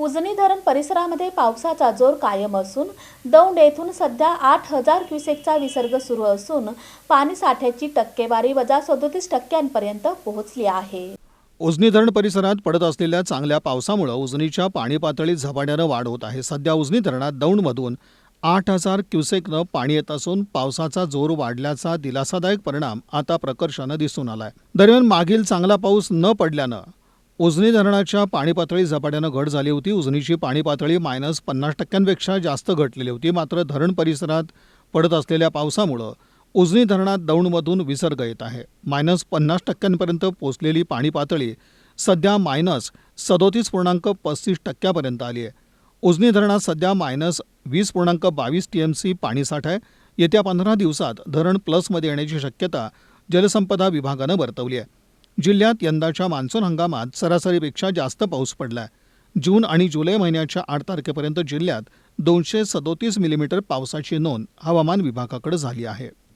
उजनी धरण परिसरामध्ये पावसाचा जोर कायम असून दौंड येथून सध्या आठ हजार क्युसेकचा विसर्ग सुरू असून पाणी साठ्याची टक्केवारी वजा सदोतीस टक्क्यांपर्यंत पोहोचली आहे. उजनी धरण परिसरात पडत असलेल्या चांगल्या पावसामुळे उजनीच्या पाणी पातळीत झपाट्यानं वाढ होत आहे. सध्या उजनी धरणात दौंडमधून आठ हजार क्युसेकनं पाणी येत असून पावसाचा जोर वाढल्याचा दिलासादायक परिणाम आता प्रकर्षानं दिसून आलाय. दरम्यान मागील चांगला पाऊस न पडल्यानं उजनी धरणाच्या पाणी पातळी झपाट्यानं घट झाली होती. उजनीची पाणी पातळी मायनस पन्नास टक्क्यांपेक्षा जास्त घटलेली होती. मात्र धरण परिसरात पडत असलेल्या पावसामुळं उजनी धरणात दौंडमधून विसर्ग येत आहे. मायनस पन्नास टक्क्यांपर्यंत पोचलेली पाणी पातळी सध्या मायनस सदोतीस पूर्णांक पस्तीस टक्क्यापर्यंत आली आहे. उजनी धरणात सध्या मायनस वीस पूर्णांक बावीस टी एम सी पाणीसाठा आहे. येत्या पंधरा दिवसात धरण प्लसमध्ये येण्याची शक्यता जलसंपदा विभागानं वर्तवली आहे. जिल्ह्यात यंदाच्या मान्सून हंगामात सरासरीपेक्षा जास्त पाऊस पडला आहे जून आणि जुलै महिन्याच्या आठ तारखेपर्यंत जिल्ह्यात दोनशे सदोतीस मिलीमीटर पावसाची नोंद हवामान विभागाकडे झाली आहे.